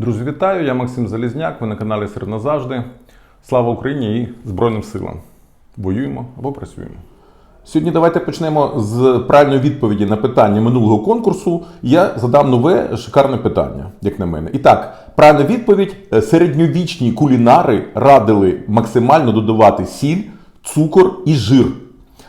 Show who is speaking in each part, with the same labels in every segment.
Speaker 1: Друзі, вітаю! Я Максим Залізняк. Ви на каналі Сир назавжди. Слава Україні і Збройним силам. Воюємо або працюємо. Сьогодні давайте почнемо з правильної відповіді на питання минулого конкурсу. Я задам нове шикарне питання, як на мене. І так, правильна відповідь: середньовічні кулінари радили максимально додавати сіль, цукор і жир.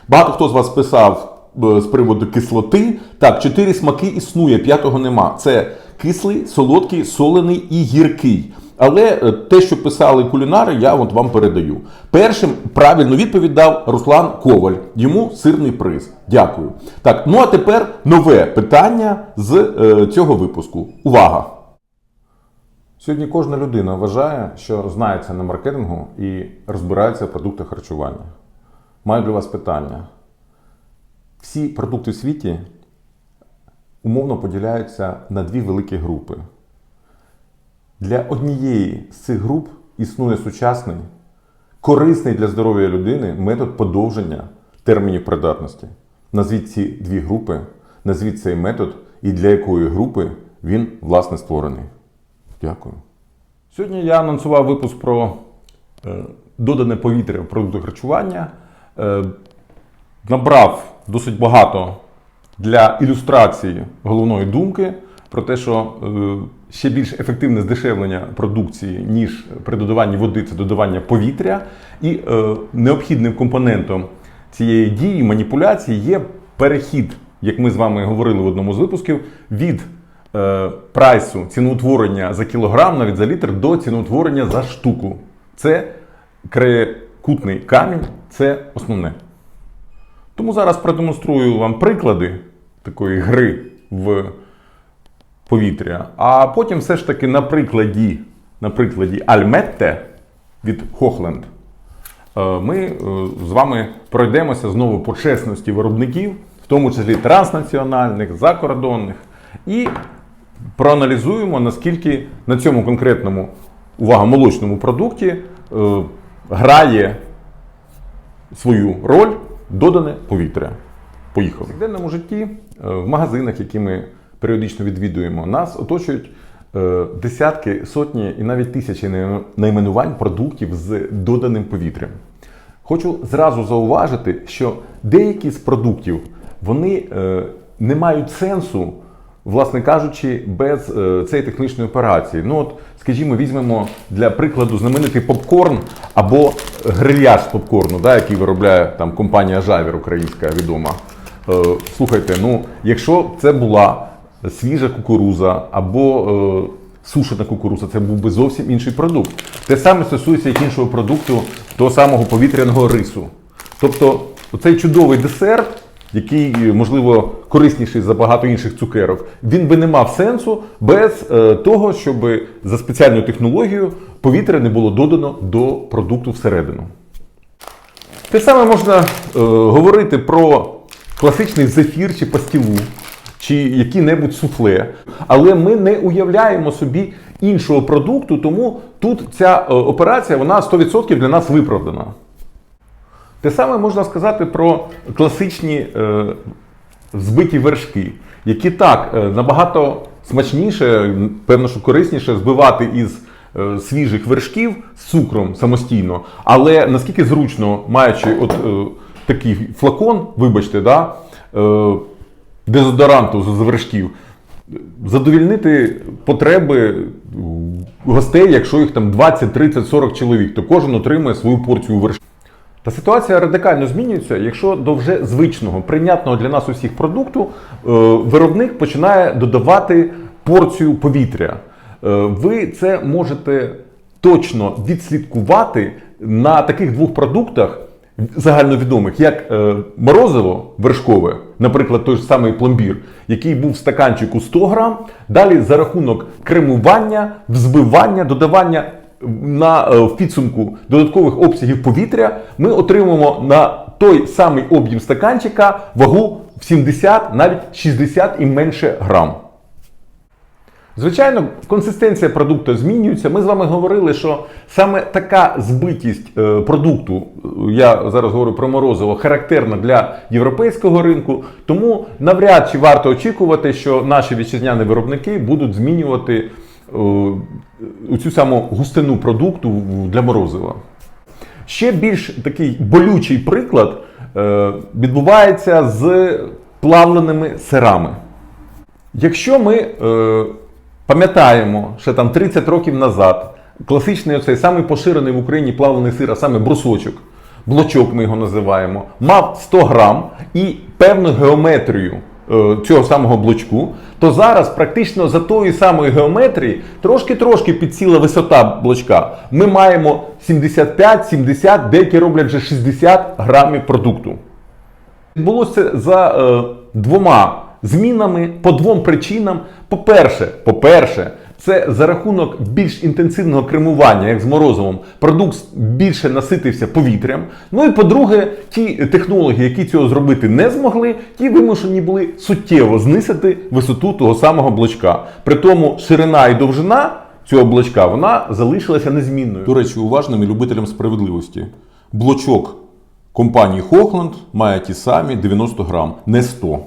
Speaker 1: Багато хто з вас писав з приводу кислоти. Так, чотири смаки існує, п'ятого нема. Це кислий, солодкий, солений і гіркий. Але е, те, що писали кулінари, я от вам передаю. Першим правильну відповідь дав Руслан Коваль. Йому сирний приз. Дякую. Так, ну а тепер нове питання з е, цього випуску. Увага! Сьогодні кожна людина вважає, що знається на маркетингу і розбирається в продуктах харчування. Маю для вас питання. Всі продукти в світі умовно поділяються на дві великі групи. Для однієї з цих груп існує сучасний, корисний для здоров'я людини метод подовження термінів придатності. Назвіть ці дві групи, назвіть цей метод і для якої групи він власне створений. Дякую. Сьогодні я анонсував випуск про е, додане повітря в продуктах харчування. Набрав досить багато для ілюстрації головної думки про те, що е, ще більш ефективне здешевлення продукції, ніж при додаванні води, це додавання повітря. І е, необхідним компонентом цієї дії, маніпуляції є перехід, як ми з вами говорили в одному з випусків, від е, прайсу ціноутворення за кілограм, навіть за літр, до ціноутворення за штуку. Це креекутний камінь, це основне. Тому зараз продемонструю вам приклади такої гри в повітря, а потім все ж таки на прикладі, на прикладі Альметте від Хохленд е, ми е, з вами пройдемося знову по чесності виробників, в тому числі транснаціональних, закордонних, і проаналізуємо, наскільки на цьому конкретному увага молочному продукті е, грає свою роль додане повітря. Поїхали. В повсякденному житті, е, в магазинах, які ми періодично відвідуємо, нас оточують е, десятки, сотні і навіть тисячі найменувань продуктів з доданим повітрям. Хочу зразу зауважити, що деякі з продуктів вони е, не мають сенсу, власне кажучи, без е, цієї технічної операції. Ну от, скажімо, візьмемо для прикладу знаменитий попкорн або грильяж попкорну, да, який виробляє там компанія Жавір українська відома. Е, слухайте, ну якщо б це була свіжа кукуруза або е, сушена кукуруза, це був би зовсім інший продукт. Те саме стосується як іншого продукту, того самого повітряного рису. Тобто, цей чудовий десерт, який, е, можливо, корисніший за багато інших цукерок, він би не мав сенсу без е, того, щоб за спеціальною технологією повітря не було додано до продукту всередину. Те саме можна е, говорити про класичний зефір чи пастілу, чи які-небудь суфле. Але ми не уявляємо собі іншого продукту, тому тут ця е, операція вона 100% для нас виправдана. Те саме можна сказати про класичні е, збиті вершки, які так е, набагато смачніше, певно, що корисніше збивати із е, свіжих вершків з цукром самостійно. Але наскільки зручно, маючи от е, такий флакон, вибачте, да, е, дезодоранту з вершків, задовільнити потреби гостей, якщо їх там 20, 30, 40 чоловік, то кожен отримує свою порцію вершків. Та ситуація радикально змінюється, якщо до вже звичного, прийнятного для нас усіх продукту е, виробник починає додавати порцію повітря. Е, ви це можете точно відслідкувати на таких двох продуктах загальновідомих, як е, морозиво вершкове, наприклад, той ж самий пломбір, який був в стаканчику 100 грам. Далі за рахунок кремування, взбивання, додавання на е, в підсумку додаткових обсягів повітря, ми отримуємо на той самий об'єм стаканчика вагу в 70, навіть 60 і менше грам. Звичайно, консистенція продукту змінюється. Ми з вами говорили, що саме така збитість е, продукту, е, я зараз говорю про морозиво, характерна для європейського ринку. Тому навряд чи варто очікувати, що наші вітчизняні виробники будуть змінювати у цю саму густину продукту для морозива. Ще більш такий болючий приклад е, відбувається з плавленими сирами. Якщо ми е, пам'ятаємо, що там 30 років назад класичний оцей самий поширений в Україні плавлений сир, а саме брусочок, блочок ми його називаємо, мав 100 грам і певну геометрію е, цього самого блочку, то зараз практично за тої самої геометрії трошки-трошки підсіла висота блочка. Ми маємо 75-70, деякі роблять вже 60 грамів продукту. Відбулося за е, двома змінами по двом причинам. По-перше, по-перше, це за рахунок більш інтенсивного кремування, як з морозивом, продукт більше наситився повітрям. Ну і по-друге, ті технологи, які цього зробити не змогли, ті вимушені були суттєво знизити висоту того самого блочка. При тому ширина і довжина цього блочка вона залишилася незмінною. До речі, уважним і любителям справедливості. Блочок компанії Hochland має ті самі 90 грам, не 100.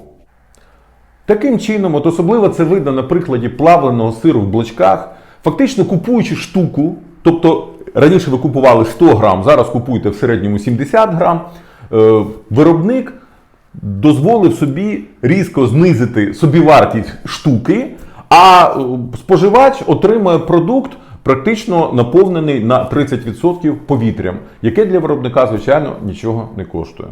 Speaker 1: Таким чином, от особливо це видно на прикладі плавленого сиру в блочках, фактично купуючи штуку, тобто раніше ви купували 100 грам, зараз купуєте в середньому 70 грам, е, виробник дозволив собі різко знизити собівартість штуки, а е, споживач отримує продукт практично наповнений на 30% повітрям, яке для виробника, звичайно, нічого не коштує.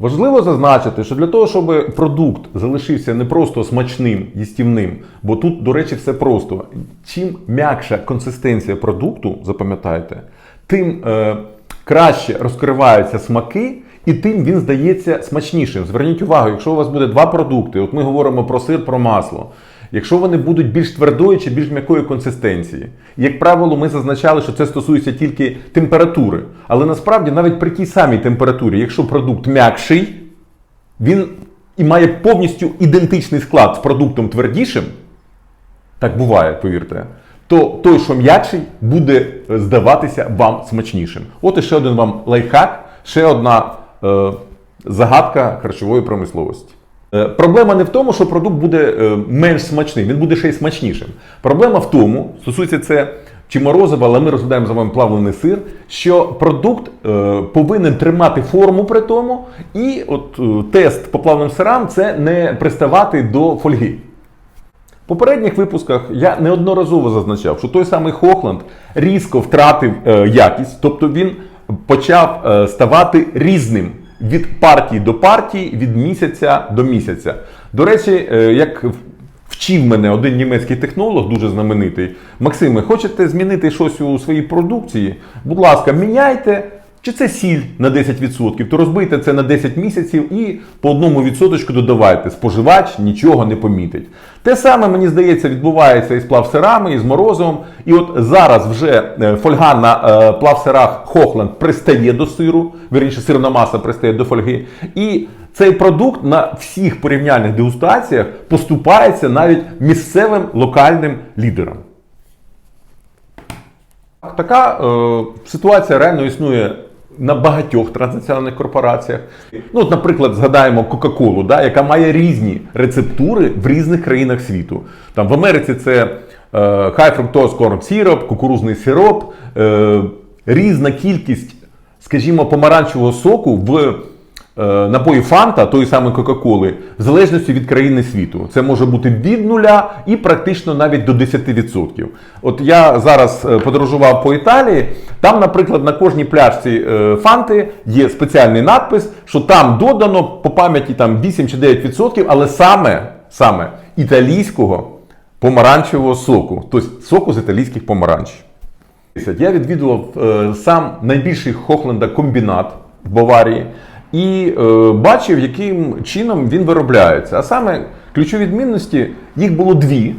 Speaker 1: Важливо зазначити, що для того, щоб продукт залишився не просто смачним, їстівним, бо тут, до речі, все просто. Чим м'якша консистенція продукту, запам'ятайте, тим е, краще розкриваються смаки, і тим він здається смачнішим. Зверніть увагу, якщо у вас буде два продукти, от ми говоримо про сир, про масло. Якщо вони будуть більш твердої чи більш м'якої консистенції, як правило, ми зазначали, що це стосується тільки температури. Але насправді навіть при тій самій температурі, якщо продукт м'якший, він і має повністю ідентичний склад з продуктом твердішим, так буває, повірте, то той, що м'якший, буде е, здаватися вам смачнішим. От і ще один вам лайфхак, ще одна е, загадка харчової промисловості. Е, Проблема не в тому, що продукт буде е, менш смачним, він буде ще й смачнішим. Проблема в тому, стосується це чи морозива, але ми розглядаємо за вами плавлений сир, що продукт е, повинен тримати форму при тому, і от тест по плавним сирам це не приставати до фольги. В попередніх випусках я неодноразово зазначав, що той самий Хохланд різко втратив якість, тобто він почав ставати різним від партії до партії, від місяця до місяця. До речі, е, як вчив мене один німецький технолог, дуже знаменитий, Максиме, хочете змінити щось у своїй продукції? Будь ласка, міняйте. Чи це сіль на 10%, то розбийте це на 10 місяців і по одному відсоточку додавайте. Споживач нічого не помітить. Те саме, мені здається, відбувається і з плавсирами, і з морозивом. І от зараз вже е, фольга на е, плавсирах Хохланд пристає до сиру, вірніше, сирна маса пристає до фольги. І цей продукт на всіх порівняльних дегустаціях поступається навіть місцевим локальним лідерам. Така е, ситуація реально існує на багатьох транснаціональних корпораціях. Ну, от, наприклад, згадаємо Кока-Колу, да, яка має різні рецептури в різних країнах світу. Там в Америці це е, high fructose corn syrup, кукурузний сироп, е, різна кількість, скажімо, помаранчевого соку в напої Фанта, тої самої Кока-Коли, в залежності від країни світу. Це може бути від нуля і практично навіть до 10%. От я зараз е, подорожував по Італії. Там, наприклад, на кожній пляшці е, Фанти є спеціальний надпис, що там додано по пам'яті там 8 чи 9%, але саме, саме італійського помаранчевого соку, тобто соку з італійських помаранчів. Я відвідував е, сам найбільший Хохленда комбінат в Баварії і е, бачив, яким чином він виробляється. А саме ключові відмінності їх було дві.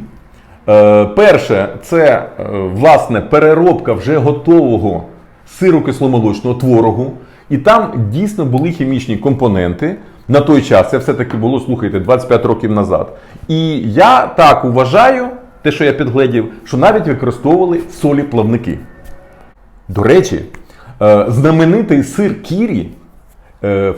Speaker 1: Е, перше, це е, власне переробка вже готового сиру кисломолочного творогу. І там дійсно були хімічні компоненти. На той час це все-таки було, слухайте, 25 років назад. І я так вважаю, те, що я підгледів, що навіть використовували солі плавники. До речі, е, знаменитий сир Кірі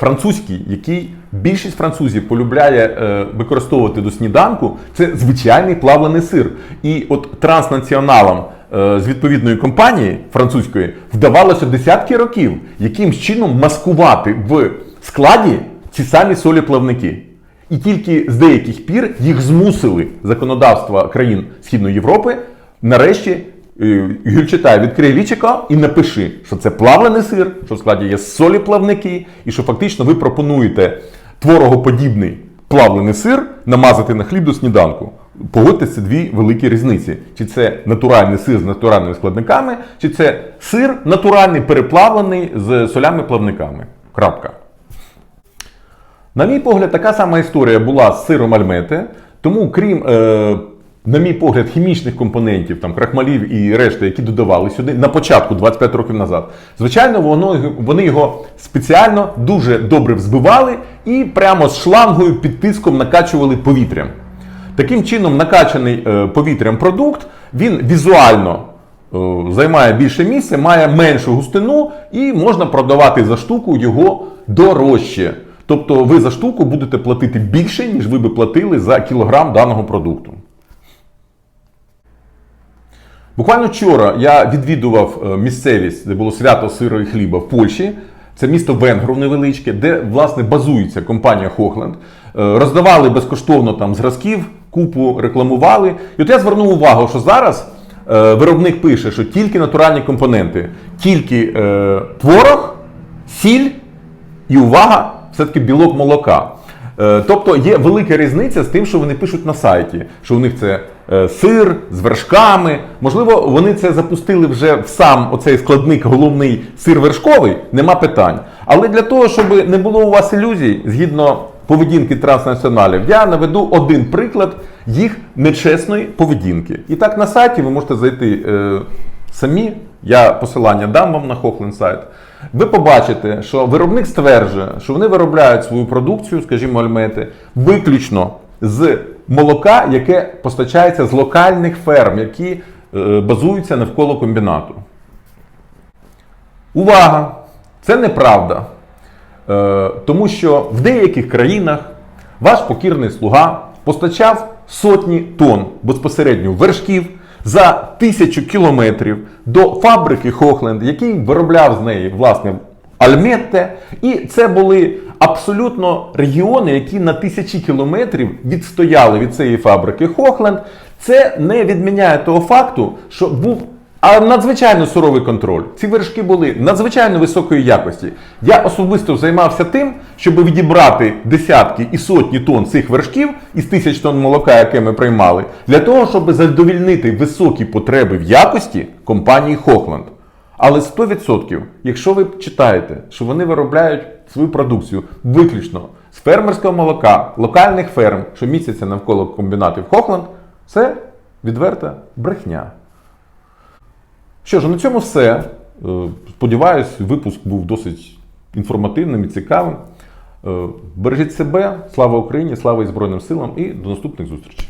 Speaker 1: французький, який більшість французів полюбляє е, використовувати до сніданку, це звичайний плавлений сир. І от транснаціоналам е, з відповідної компанії французької вдавалося десятки років якимсь чином маскувати в складі ці самі солі плавники. І тільки з деяких пір їх змусили законодавства країн Східної Європи нарешті. Е, читає, відкрий лічико і напиши, що це плавлений сир, що в складі є солі плавники, і що фактично ви пропонуєте творогоподібний плавлений сир намазати на хліб до сніданку. Погодьтесь, це дві великі різниці. Чи це натуральний сир з натуральними складниками, чи це сир натуральний переплавлений з солями-плавниками. Крапка. На мій погляд, така сама історія була з сиром альмети. Тому, крім, е, на мій погляд, хімічних компонентів, там, крахмалів і решти, які додавали сюди на початку, 25 років назад, звичайно, воно, вони його спеціально дуже добре взбивали і прямо з шлангою під тиском накачували повітрям. Таким чином, накачаний е, повітрям продукт, він візуально е, займає більше місця, має меншу густину і можна продавати за штуку його дорожче. Тобто ви за штуку будете платити більше, ніж ви би платили за кілограм даного продукту. Буквально вчора я відвідував е, місцевість, де було свято сиру і хліба в Польщі. Це місто Венгров невеличке, де власне базується компанія Хохленд. Е, Роздавали безкоштовно там зразків, купу рекламували. І от я звернув увагу, що зараз е, виробник пише, що тільки натуральні компоненти, тільки е, творог, сіль і увага, все-таки білок молока. Тобто є велика різниця з тим, що вони пишуть на сайті, що у них це сир з вершками. Можливо, вони це запустили вже в сам оцей складник, головний сир вершковий, нема питань. Але для того, щоб не було у вас ілюзій, згідно поведінки транснаціоналів, я наведу один приклад їх нечесної поведінки. І так на сайті ви можете зайти е, самі. Я посилання дам вам на Хохлен сайт. Ви побачите, що виробник стверджує, що вони виробляють свою продукцію, скажімо, альмети, виключно з молока, яке постачається з локальних ферм, які е, базуються навколо комбінату. Увага! Це неправда. Е, тому що в деяких країнах ваш покірний слуга постачав сотні тонн безпосередньо вершків за тисячу кілометрів до фабрики Хохленд, який виробляв з неї власне альметте. І це були абсолютно регіони, які на тисячі кілометрів відстояли від цієї фабрики Хохленд. Це не відміняє того факту, що був надзвичайно суровий контроль. Ці вершки були надзвичайно високої якості. Я особисто займався тим, щоб відібрати десятки і сотні тонн цих вершків із тисяч тонн молока, яке ми приймали, для того, щоб задовільнити високі потреби в якості компанії Хохланд. Але 100%, якщо ви читаєте, що вони виробляють свою продукцію виключно з фермерського молока, локальних ферм, що містяться навколо комбінатів Хохланд, це відверта брехня. Що ж, на цьому все. Е, Сподіваюсь, випуск був досить інформативним і цікавим. Е, Бережіть себе, слава Україні, слава і Збройним силам і до наступних зустрічей.